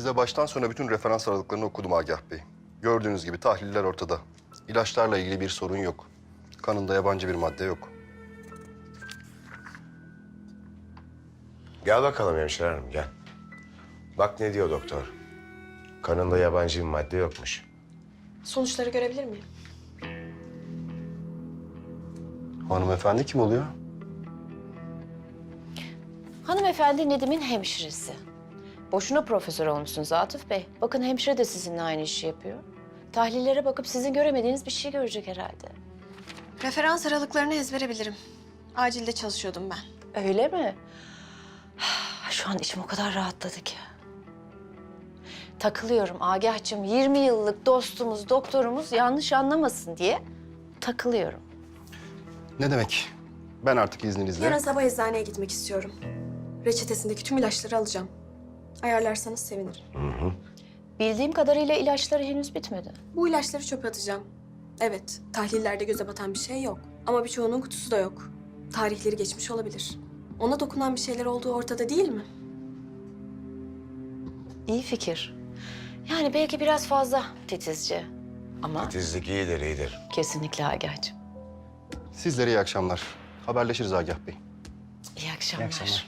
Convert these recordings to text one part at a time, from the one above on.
Size baştan sona bütün referans aralıklarını okudum Agah Bey. Gördüğünüz gibi tahliller ortada. İlaçlarla ilgili bir sorun yok. Kanında yabancı bir madde yok. Gel bakalım hemşire hanım gel. Bak ne diyor doktor. Kanında yabancı bir madde yokmuş. Sonuçları görebilir miyim? Hanımefendi kim oluyor? Hanımefendi Nedim'in hemşiresi. Boşuna profesör olmuşsunuz Atıf Bey. Bakın hemşire de sizinle aynı işi yapıyor. Tahlillere bakıp sizin göremediğiniz bir şey görecek herhalde. Referans aralıklarını ezbere bilirim. Acilde çalışıyordum ben. Öyle mi? Şu an içim o kadar rahatladı ki. Takılıyorum Agah'cığım. 20 yıllık dostumuz, doktorumuz yanlış anlamasın diye takılıyorum. Ne demek? Ben artık izninizle... Yarın sabah eczaneye gitmek istiyorum. Reçetesindeki tüm ilaçları alacağım. Ayarlarsanız sevinirim. Bildiğim kadarıyla ilaçları henüz bitmedi. Bu ilaçları çöpe atacağım. Evet, tahlillerde göze batan bir şey yok. Ama birçoğunun kutusu da yok. Tarihleri geçmiş olabilir. Ona dokunan bir şeyler olduğu ortada değil mi? İyi fikir. Yani belki biraz fazla titizce. Ama Titizlik iyidir iyidir. kesinlikle Agah'cığım. Sizlere iyi akşamlar. Haberleşiriz Agah Bey. İyi akşamlar.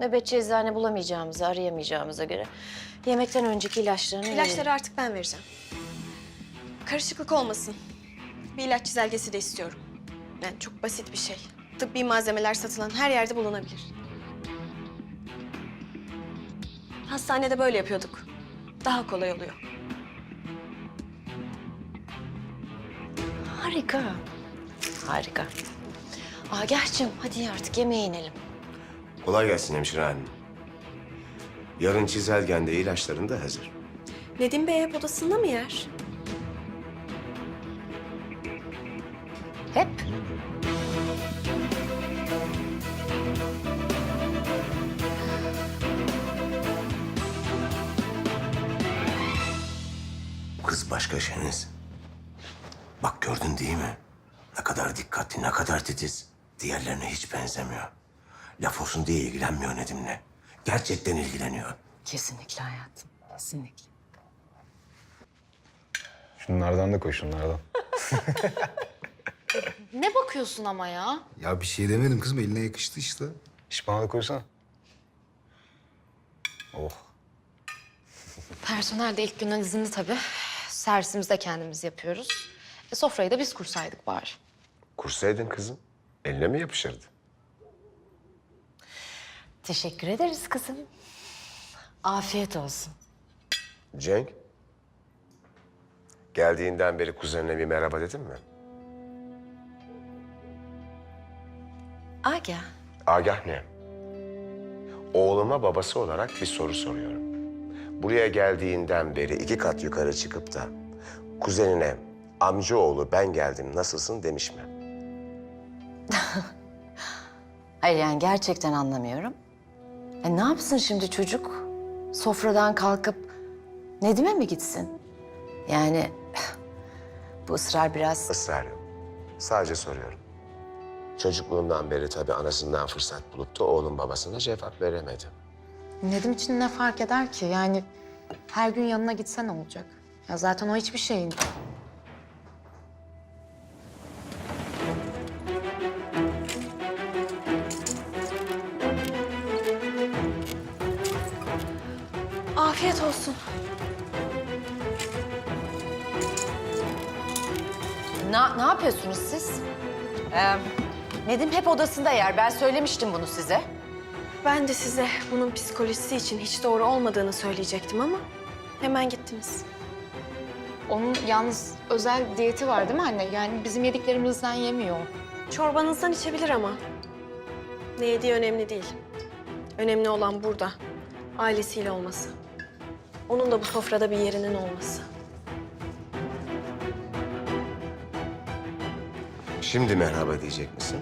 Nöbetçi eczane bulamayacağımızı, arayamayacağımıza göre yemekten önceki ilaçlarını İlaçları artık ben vereceğim. Karışıklık olmasın. Bir ilaç çizelgesi de istiyorum. Yani çok basit bir şey. Tıbbi malzemeler satılan her yerde bulunabilir. Hastanede böyle yapıyorduk. Daha kolay oluyor. Harika. Harika. Agah'cığım hadi artık yemeğe inelim. Kolay gelsin hemşire hanım. Yarın çizelgende ilaçların da hazır. Nedim Bey hep odasında mı yer? Hep. Kız başka Şeniz. Bak gördün değil mi? Ne kadar dikkatli, ne kadar titiz. Diğerlerine hiç benzemiyor. Laf olsun diye ilgilenmiyor Nedim'le. Gerçekten ilgileniyor. Kesinlikle hayatım. Kesinlikle. Şunlardan da koy şunlardan. Ne bakıyorsun ama ya? Ya bir şey demedim kızım eline yakıştı işte. İş bana da koysana. Oh. Personel de ilk günden izinli tabii. Servisimizi de kendimiz yapıyoruz. E, sofrayı da biz kursaydık bari. Kursaydın kızım. Eline mi yapışırdı? Teşekkür ederiz kızım. Afiyet olsun. Cenk. Geldiğinden beri kuzenine bir merhaba dedin mi? Agah. Agah ne? Oğluma babası olarak bir soru soruyorum. Buraya geldiğinden beri iki kat yukarı çıkıp da kuzenine amcaoğlu ben geldim nasılsın demiş mi? Hayır yani gerçekten anlamıyorum. E ne yapsın şimdi çocuk? Sofradan kalkıp Nedim'e mi gitsin? Yani bu ısrar biraz... Israr yok. Sadece soruyorum. Çocukluğundan beri tabii anasından fırsat bulup da oğlum babasına cevap veremedi. Nedim için ne fark eder ki? Yani her gün yanına gitsen ne olacak? Ya zaten o hiçbir şeyin. Afiyet olsun. Ne, ne yapıyorsunuz siz? Ee, Nedim hep odasında yer. Ben söylemiştim bunu size. Ben de size bunun psikolojisi için hiç doğru olmadığını söyleyecektim ama hemen gittiniz. Onun yalnız özel diyeti var değil mi anne? Yani bizim yediklerimizden yemiyor. Çorbanızdan içebilir ama. Ne yediği önemli değil. Önemli olan burada. Ailesiyle olması. Onun da bu sofrada bir yerinin olması. Şimdi merhaba diyecek misin?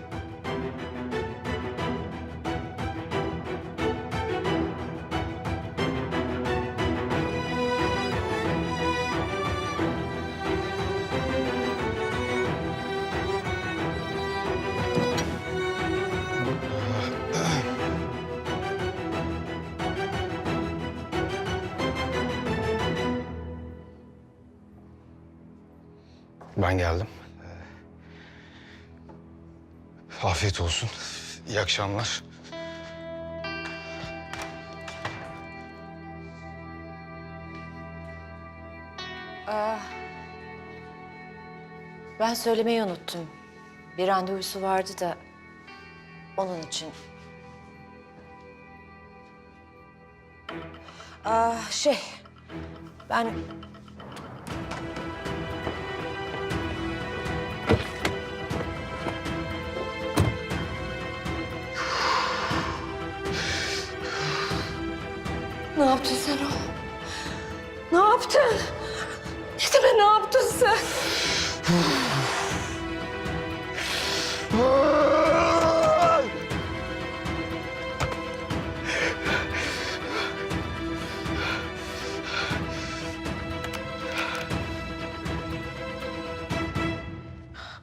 Ben geldim. Afiyet olsun. İyi akşamlar. Ben söylemeyi unuttum. Bir randevusu vardı da onun için. Aa, şey, ben Ne yaptın sen o? Ne yaptın? Nedim'e ne yaptın sen?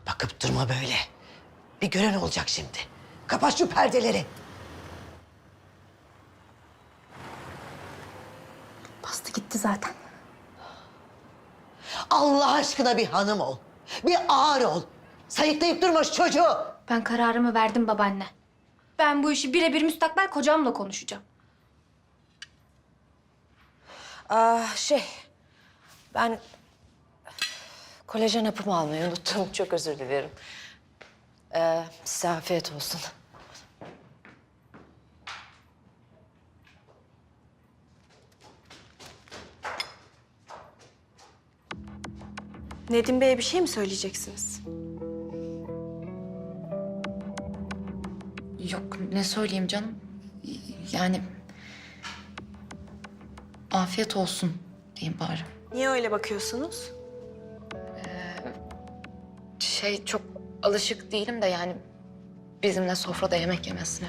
Bakıp durma böyle. Bir gören olacak şimdi. Kapat şu perdeleri. Bastı gitti zaten. Allah aşkına bir hanım ol. Bir ağır ol. Sayıklayıp durma şu çocuğu. Ben kararımı verdim babaanne. Ben bu işi birebir müstakbel kocamla konuşacağım. Aa, şey, ben kolajen hapımı almayı unuttum. Çok özür dilerim. Ee, size afiyet olsun. Nedim Bey'e bir şey mi söyleyeceksiniz? Yok ne söyleyeyim canım. Yani afiyet olsun diyeyim bari. Niye öyle bakıyorsunuz? Şey çok alışık değilim de yani bizimle sofrada yemek yemesine.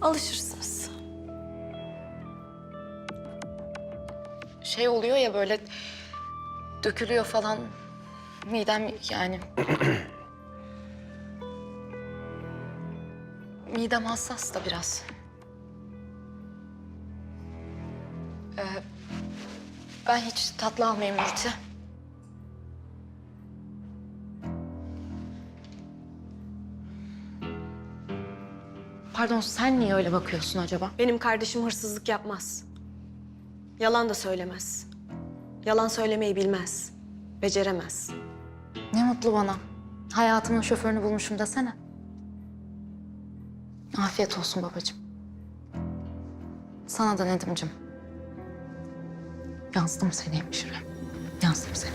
Alışırsınız. Şey oluyor ya böyle dökülüyor falan midem yani. midem hassas da biraz. Ee, ben hiç tatlı almayayım Nurçe. Pardon sen niye öyle bakıyorsun acaba? Benim kardeşim hırsızlık yapmaz. Yalan da söylemez. Yalan söylemeyi bilmez. Beceremez. Ne mutlu bana. Hayatımın şoförünü bulmuşum desene. Afiyet olsun babacığım. Sana da Nedim'cim. Yazdım seni hemşire. Yazdım seni.